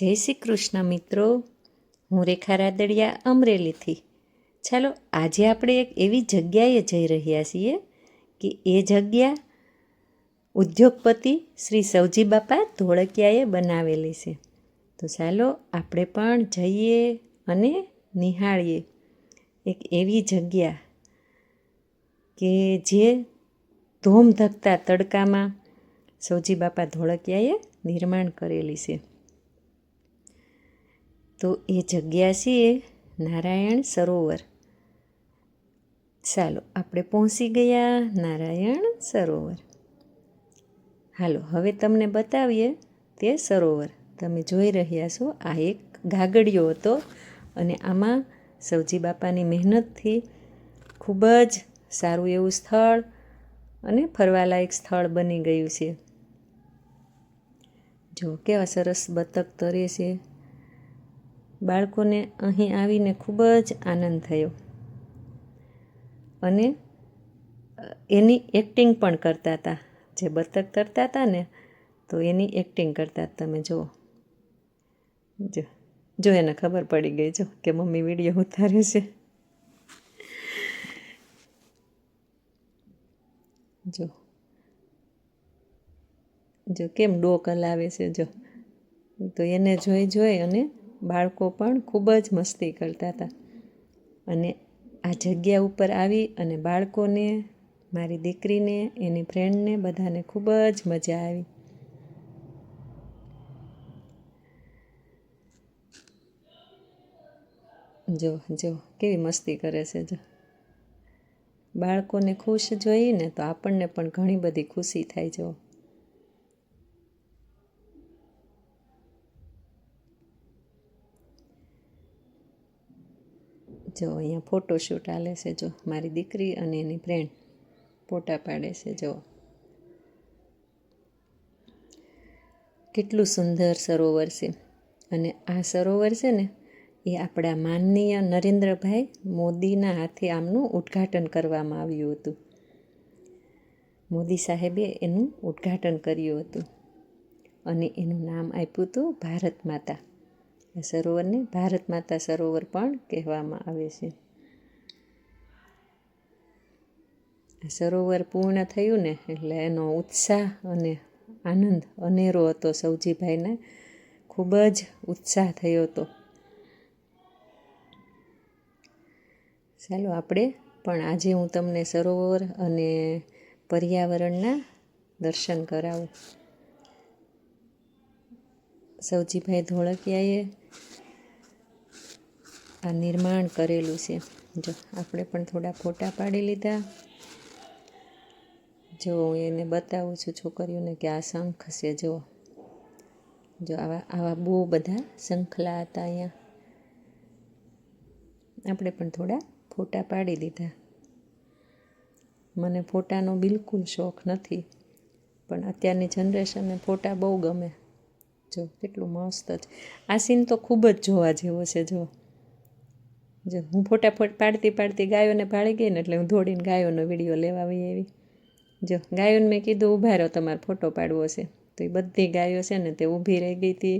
જય શ્રી કૃષ્ણ મિત્રો. હું રેખા રાદડિયા અમરેલીથી. ચાલો, આજે આપણે એક એવી જગ્યાએ જઈ રહ્યા છીએ કે એ જગ્યા ઉદ્યોગપતિ શ્રી સવજી બાપા ધોળકિયાએ બનાવેલી છે. તો ચાલો, આપણે પણ જઈએ અને નિહાળીએ એક એવી જગ્યા કે જે ધોમધકતા તડકામાં સૌજી બાપા ધોળકિયાએ નિર્માણ કરેલી છે. તો એ જગ્યા છે નારાયણ સરોવર. ચાલો, આપણે પહોંચી ગયા નારાયણ સરોવર. હાલો, હવે તમને બતાવીએ તે સરોવર. તમે જોઈ રહ્યા છો, આ એક ગાગડિયો હતો અને આમાં સવજી બાપાની મહેનતથી ખૂબ જ સારું એવું સ્થળ અને ફરવાલાયક સ્થળ બની ગયું છે. જો કેવા સરસ બતક તરે છે. બાળકોને અહીં આવીને ખૂબ જ આનંદ થયો. અને એની એક્ટિંગ પણ કરતા હતા. જે બતક કરતા હતા ને, તો એની એક્ટિંગ કરતા તમે જુઓ. જો જો એને ખબર પડી ગઈ, જો, કે મમ્મી વીડિયો ઉતારે છે. જો. જો કેમ ડોક હલાવે છે, જો. તો એને જોઈ જોઈ અને બાળકો પણ ખૂબ જ મસ્તી કરતા હતા. અને આ જગ્યા ઉપર આવી અને બાળકોને, મારી દીકરીને, એની ફ્રેન્ડને બધાને ખૂબ જ મજા આવી. જો જો, કેવી મસ્તી કરે છે જો. બાળકોને ખુશ જોઈને તો આપણને પણ ઘણી બધી ખુશી થાય જો. જો અહીંયા ફોટોશૂટ આલે છે, જો મારી દીકરી અને એની ફ્રેન્ડ ફોટા પાડે છે, જો. કેટલું સુંદર સરોવર છે. અને આ સરોવર છે ને, એ આપણા માનનીય નરેન્દ્રભાઈ મોદીના હાથે આમનું ઉદ્ઘાટન કરવામાં આવ્યું હતું. મોદી સાહેબે એનું ઉદ્ઘાટન કર્યું હતું. અને એનું નામ આપ્યું હતું ભારત માતા. આ સરોવરને ભારત માતા સરોવર પણ કહેવામાં આવે છે. સરોવર પૂર્ણ થયું ને એટલે એનો ઉત્સાહ અને આનંદ અનેરો હતો સૌજીભાઈને ખૂબ જ ઉત્સાહ થયો હતો. ચાલો આપણે પણ આજે હું તમને સરોવર અને પર્યાવરણના દર્શન કરાવું. સૌજીભાઈ ધોળકિયાએ આ નિર્માણ કરેલું છે. જો આપણે પણ થોડા ફોટા પાડી લીધા. જો હું એને બતાવું છું છોકરીઓને કે આ શંખ છે, જો. જો આવા આવા બહુ બધા શંખલા હતા અહીંયા. આપણે પણ થોડા ફોટા પાડી દીધા. મને ફોટાનો બિલકુલ શોખ નથી, પણ અત્યારની જનરેશનને ફોટા બહુ ગમે. જો, કેટલું મસ્ત છે આ સીન તો ખૂબ જ જોવા જેવો છે, જો. જો, હું ફોટા પાડતી પાડતી ગાયોને પાડી ગઈ ને એટલે હું દોડીને ગાયોનો વીડિયો લેવા આવી એવી જો, ગાયોને મેં કીધું ઊભા રહો, તમારે ફોટો પાડવો છે. તો એ બધી ગાયો છે ને તે ઊભી રહી ગઈ હતી.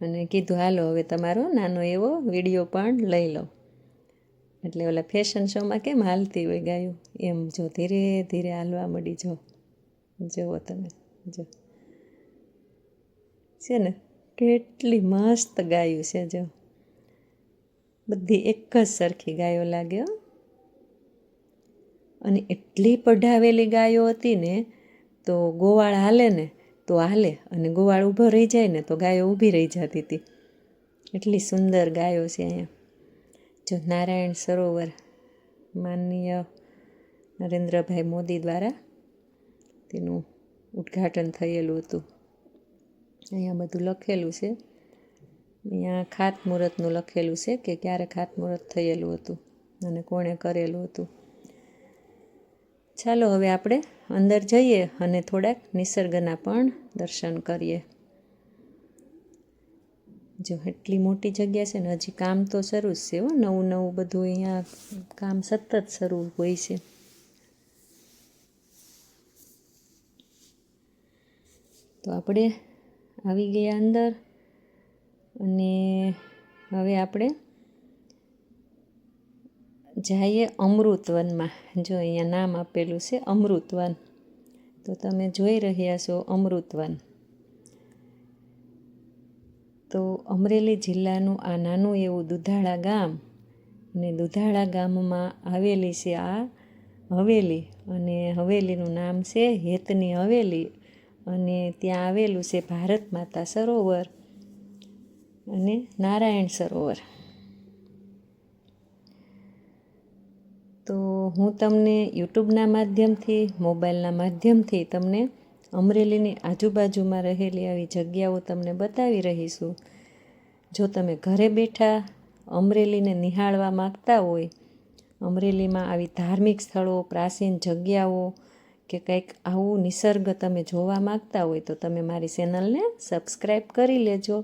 અને કીધું, હાલો, હવે તમારો નાનો એવો વીડિયો પણ લઈ લો એટલે ઓલા ફેશન શોમાં કેમ હાલતી હોય ગાયો? એમ જો, ધીરે ધીરે હાલવા મળી જો. જુઓ તમે, જો. છે ને, કેટલી મસ્ત ગાયું છે જો. બધી એક જ સરખી ગાયો લાગ્યો અને એટલી પઢાવેલી ગાયો હતી ને, તો ગોવાળ હાલે ને, તો હાલે. અને ગોવાળ ઊભો રહી જાય ને, તો ગાયો ઊભી રહી જતી હતી. એટલી સુંદર ગાયો છે અહીંયા. જો નારાયણ સરોવર માનનીય નરેન્દ્રભાઈ મોદી દ્વારા તેનું ઉદ્ઘાટન થયેલું હતું. અહીંયા બધું લખેલું છે. અહીંયા ખાતમુહૂર્તનું લખેલું છે કે ક્યારે ખાતમુહૂર્ત થયેલું હતું અને કોણે કરેલું હતું. ચાલો હવે આપણે અંદર જઈએ અને થોડાક નિસર્ગના પણ દર્શન કરીએ. જો એટલી મોટી જગ્યા છે ને, હજી કામ તો શરૂ જ છે હો. નવું નવું બધું અહીંયા કામ સતત શરૂ હોય છે. તો આપણે આવી ગયા અંદર. અને હવે આપણે જઈએ અમૃતવનમાં. જો અહીંયા નામ આપેલું છે અમૃતવન. તો તમે જોઈ રહ્યા છો અમૃતવન. તો અમરેલી જિલ્લાનું આ નાનું એવું દુધાળા ગામ અને દુધાળા ગામમાં આવેલી છે આ હવેલી. અને હવેલીનું નામ છે હેતની હવેલી. અને ત્યાં આવેલું છે ભારત માતા સરોવર અને નારાયણ સરોવર. તો હું તમને યુટ્યુબના માધ્યમથી, મોબાઈલના માધ્યમથી તમને અમરેલીની આજુબાજુમાં રહેલી આવી જગ્યાઓ તમને બતાવી રહીશું. જો તમે ઘરે બેઠા અમરેલીને નિહાળવા માગતા હોય, અમરેલીમાં આવી ધાર્મિક સ્થળો, પ્રાચીન જગ્યાઓ કે કંઈક આવું નિસર્ગ તમે જોવા માગતા હોય તો તમે મારી ચેનલને સબસ્ક્રાઈબ કરી લેજો.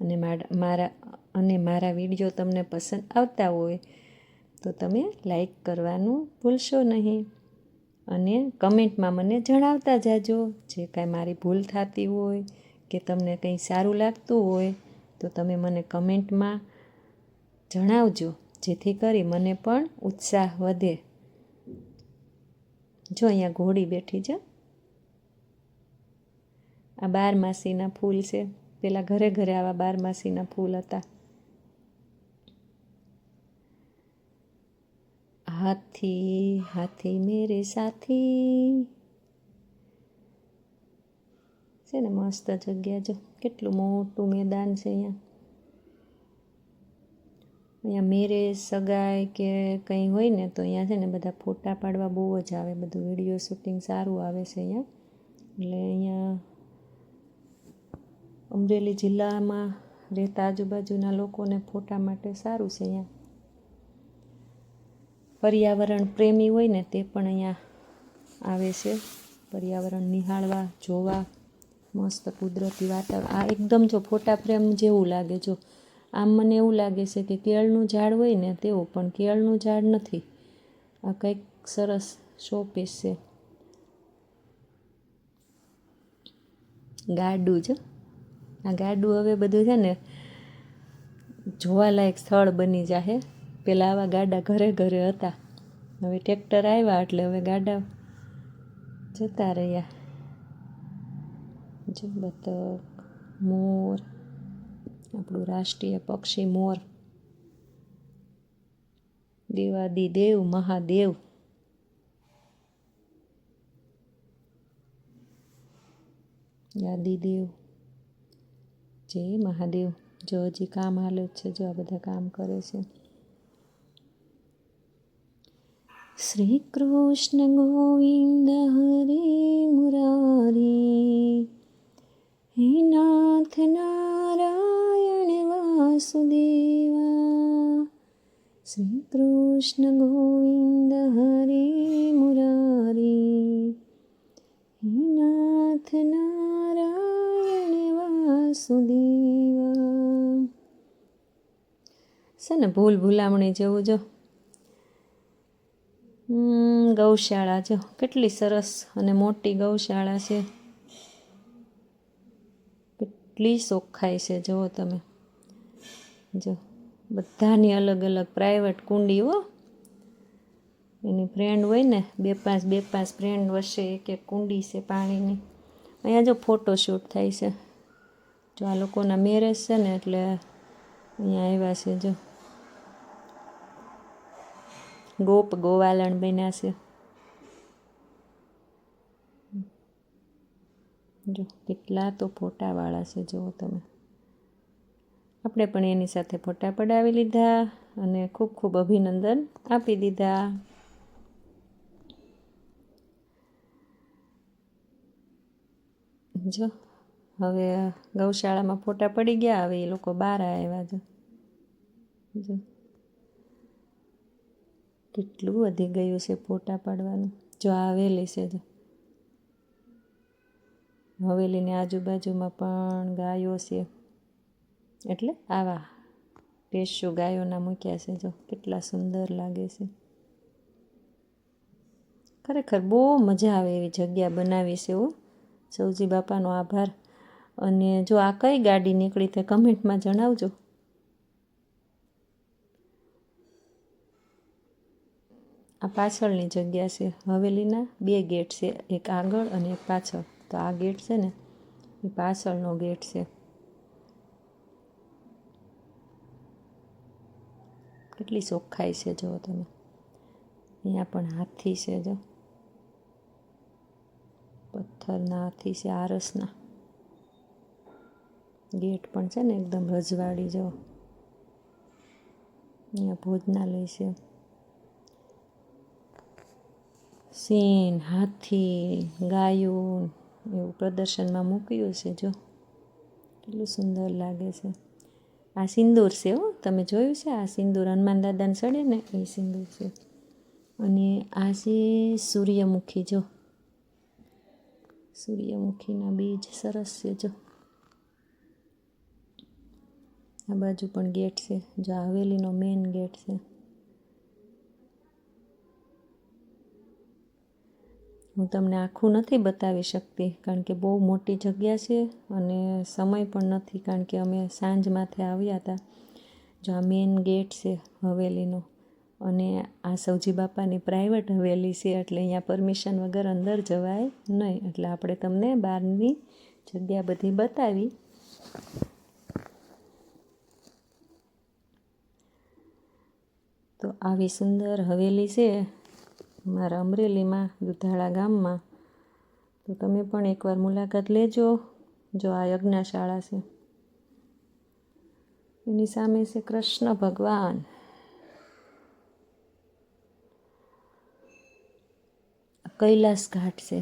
અને મારા અને મારા વીડિયો તમને પસંદ આવતા હોય તો તમે લાઈક કરવાનું ભૂલશો નહીં. અને કમેન્ટમાં મને જણાવતા જાજો જે કાંઈ મારી ભૂલ થતી હોય કે તમને કંઈ સારું લાગતું હોય તો તમે મને કમેન્ટમાં જણાવજો, જેથી કરી મને પણ ઉત્સાહ વધે. જો અહીંયા ઘોડી બેઠી છે. આ બારમાસીના ફૂલ છે. પેલા ઘરે ઘરે આવા બારમાસીના ફૂલ હતા. હાથી હાથી મેરે સાથી. છે ને મસ્ત જગ્યા જો. કેટલું મોટું મેદાન છે અહીંયા. અહીંયા મેરે, સગાઈ કે કંઈ હોય ને તો અહીંયા છે ને બધા ફોટા પાડવા બહુ જ આવે. બધું વીડિયો શૂટિંગ સારું આવે છે અહીંયા. એટલે અહીંયા અમરેલી જિલ્લામાં રહેતા આજુબાજુના લોકોને ફોટા માટે સારું છે અહીંયા. પર્યાવરણ પ્રેમી હોય ને તે પણ અહીંયા આવે છે. પર્યાવરણ નિહાળવા, જોવા, મસ્ત કુદરતી વાતાવરણ. આ એકદમ જો ફોટા ફ્રેમ જેવું લાગે જો. આમ મને એવું લાગે છે કે કેળનું ઝાડ હોય ને તેવું પણ કેળનું ઝાડ નથી. આ કંઈક સરસ શો પીસ છે. ગાડું જ આ ગાડું હવે બધું છે ને જોવાલાયક સ્થળ બની જાહે. પહેલાં આવા ગાડા ઘરે ઘરે હતા. હવે ટ્રેક્ટર આવ્યા એટલે હવે ગાડા જતા રહ્યા. જો બતક મોર આપણું રાષ્ટ્રીય પક્ષી મોર. દેવાદી દેવ મહાદેવ. યાદીદેવ. જય મહાદેવ. જો હજી કામ હાલે છે, જો આ બધા કામ કરે છે. શ્રી કૃષ્ણ ગોવિંદ હરે મુરારી. હે નાથ નારાયણ. વાસુદેવા શ્રી કૃષ્ણ ગોવિંદ હરે મુરારી હે નાથ નારાયણ વાસુદેવા છે ને ભૂલ ભૂલામણી જેવું જો. ગૌશાળા જો. કેટલી સરસ અને મોટી ગૌશાળા છે. કેટલી ચોખ્ખાઈ છે, જુઓ તમે. જો, બધાની અલગ અલગ પ્રાઇવેટ કુંડી હો. એની ફ્રેન્ડ હોય ને, બે પાંચ બે પાંચ ફ્રેન્ડ વચ્ચે એક એક કુંડી છે પાણીની. અહીંયા જો ફોટોશૂટ થાય છે. જો આ લોકોના મેરેજ છે ને, એટલે અહીંયા આવ્યા છે જો. ગોપ ગોવાલણ બન્યા છે. જો, કેટલા તો ફોટાવાળા છે, જુઓ તમે. આપણે પણ એની સાથે ફોટા પડાવી લીધા અને ખૂબ ખૂબ અભિનંદન આપી દીધા. જો, હવે ગૌશાળામાં ફોટા પડી ગયા, હવે એ લોકો બહાર આવ્યા જો. કેટલું વધી ગયું છે ફોટા પાડવાનું. જો આવેલી છે જો. હવેલીની આજુબાજુમાં પણ ગાયો છે. એટલે? આવા પેશુ ગાયોના મૂક્યા છે જો. કેટલા સુંદર લાગે છે. ખરેખર બહુ મજા આવે એવી જગ્યા બનાવી છે હો. સૌજી બાપાનો આભાર. અને જો આ કઈ ગાડી નીકળી તે કમેન્ટમાં જણાવજો. આ પાછળની જગ્યા છે હવેલીના. બે ગેટ છે, એક આગળ અને એક પાછળ. તો આ ગેટ છે ને, એ પાછળનો ગેટ છે. કેટલી ચોખ્ખાઈ છે જુઓ તમે. અહીંયા પણ હાથી છે જો. પથ્થરના હાથી છે, આરસના. ગેટ પણ છે ને એકદમ રજવાડી જો. અહીંયા ભોજનાલય છે. સિંહ હાથી ગાયો એવું પ્રદર્શનમાં મૂક્યું છે જો. કેટલું સુંદર લાગે છે. આ સિંદૂર છે હો. તમે જોયું છે? આ સિંદૂર હનુમાન દાદાને ચડે ને એ સિંદૂર છે. અને આ છે સૂર્યમુખી, જો. સૂર્યમુખીના બીજ સરસ છે, જો. આ બાજુ પણ ગેટ છે. જો હવેલીનો મેઇન ગેટ છે. હું તમને આખું નથી બતાવી શકતી, કારણ કે બહુ મોટી જગ્યા છે અને સમય પણ નથી, કારણ કે અમે સાંજ માથે આવ્યા હતા, જો આ મેઇન ગેટ છે હવેલીનો. અને આ સૌજી બાપાની પ્રાઇવેટ હવેલી છે, એટલે અહીંયા પરમિશન વગર અંદર જવાય નહીં. એટલે આપણે તમને બહારની જગ્યા બધી બતાવી. તો આવી સુંદર હવેલી છે. મારા અમરેલીમાં, દુધાળા ગામમાં. તો તમે પણ એકવાર મુલાકાત લેજો, જો આ યજ્ઞશાળા છે. એની સામે છે કૃષ્ણ ભગવાન. કૈલાસ ઘાટ છે.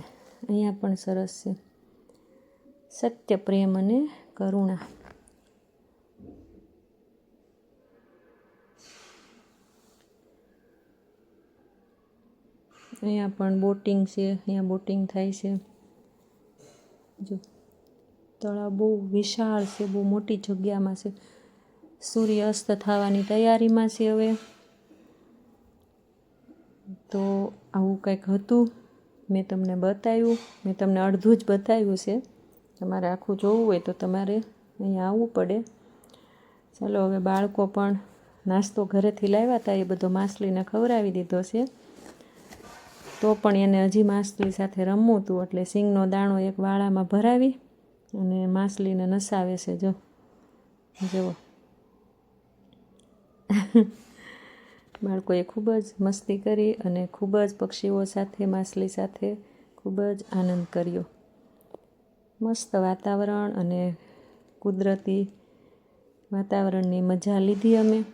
અહીંયા પણ સરસ છે. સત્ય પ્રેમ અને કરુણા. અહીંયા પણ બોટિંગ છે, અહીંયા બોટિંગ થાય છે. જો, તળાવ બહુ વિશાળ છે, બહુ મોટી જગ્યામાં છે. સૂર્ય અસ્ત થવાની તૈયારીમાં છે હવે. તો આવું કંઈક હતું, મેં તમને બતાવ્યું, મેં તમને અડધું જ બતાવ્યું છે. તમારે આખું જોવું હોય તો તમારે અહીંયા આવવું પડે. ચાલો, હવે બાળકો પણ નાસ્તો ઘરેથી લાવ્યા હતા એ બધો માછલીને ખવડાવી દીધો છે. તો પણ એને હજી માછલી સાથે રમવું હતું એટલે સિંગનો દાણો એક વાળામાં ભરાવી અને માછલીને નસાવે છે, જો. જુઓ. બાળકોએ ખૂબ જ મસ્તી કરી અને ખૂબ જ પક્ષીઓ સાથે, માછલી સાથે ખૂબ જ આનંદ કર્યો. મસ્ત વાતાવરણ અને કુદરતી વાતાવરણની મજા લીધી અમે.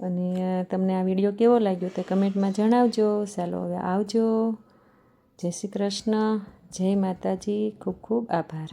અને તમને આ વીડિયો કેવો લાગ્યો તે કમેન્ટમાં જણાવજો. ચાલો હવે આવજો. જય શ્રી કૃષ્ણ. જય માતાજી. ખૂબ ખૂબ આભાર.